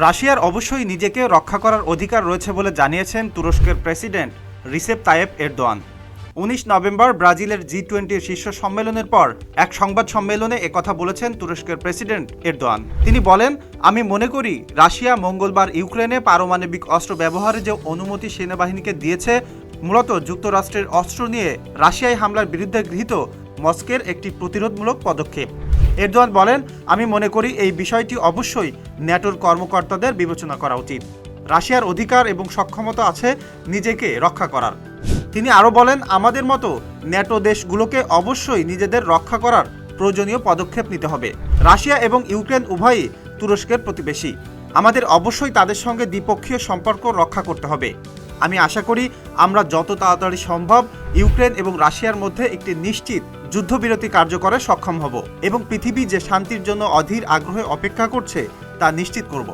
রাশিয়ার অবশ্যই নিজেকে রক্ষা করার অধিকার রয়েছে বলে জানিয়েছেন তুরস্কের প্রেসিডেন্ট রিসেপ তায়েব এরদোয়ান। উনিশ নভেম্বর ব্রাজিলের জি টোয়েন্টির শীর্ষ সম্মেলনের পর এক সংবাদ সম্মেলনে একথা বলেছেন তুরস্কের প্রেসিডেন্ট এরদোয়ান। তিনি বলেন, আমি মনে করি রাশিয়া মঙ্গলবার ইউক্রেনে পারমাণবিক অস্ত্র ব্যবহারে যে অনুমতি সেনাবাহিনীকে দিয়েছে, মূলত যুক্তরাষ্ট্রের অস্ত্র নিয়ে রাশিয়ায় হামলার বিরুদ্ধে গৃহীত মস্কের একটি প্রতিরোধমূলক পদক্ষেপ। এরদোয়ান বলেন, আমি মনে করি এই বিষয়টি অবশ্যই ন্যাটোর কর্মকর্তাদের বিবেচনা করা উচিত। রাশিয়ার অধিকার এবং সক্ষমতা আছে নিজেকে রক্ষা করার। তিনি আরও বলেন, আমাদের মতো ন্যাটো দেশগুলোকে অবশ্যই নিজেদের রক্ষা করার প্রয়োজনীয় পদক্ষেপ নিতে হবে। রাশিয়া এবং ইউক্রেন উভয়ই তুরস্কের প্রতিবেশী। আমাদের অবশ্যই তাদের সঙ্গে দ্বিপক্ষীয় সম্পর্ক রক্ষা করতে হবে। আমি আশা করি আমরা যত তাড়াতাড়ি সম্ভব ইউক্রেন এবং রাশিয়ার মধ্যে একটি নিশ্চিত যুদ্ধবিরতি কার্যকরে সক্ষম হব এবং পৃথিবী যে শান্তির জন্য অধীর আগ্রহে অপেক্ষা করছে তা নিশ্চিত করব।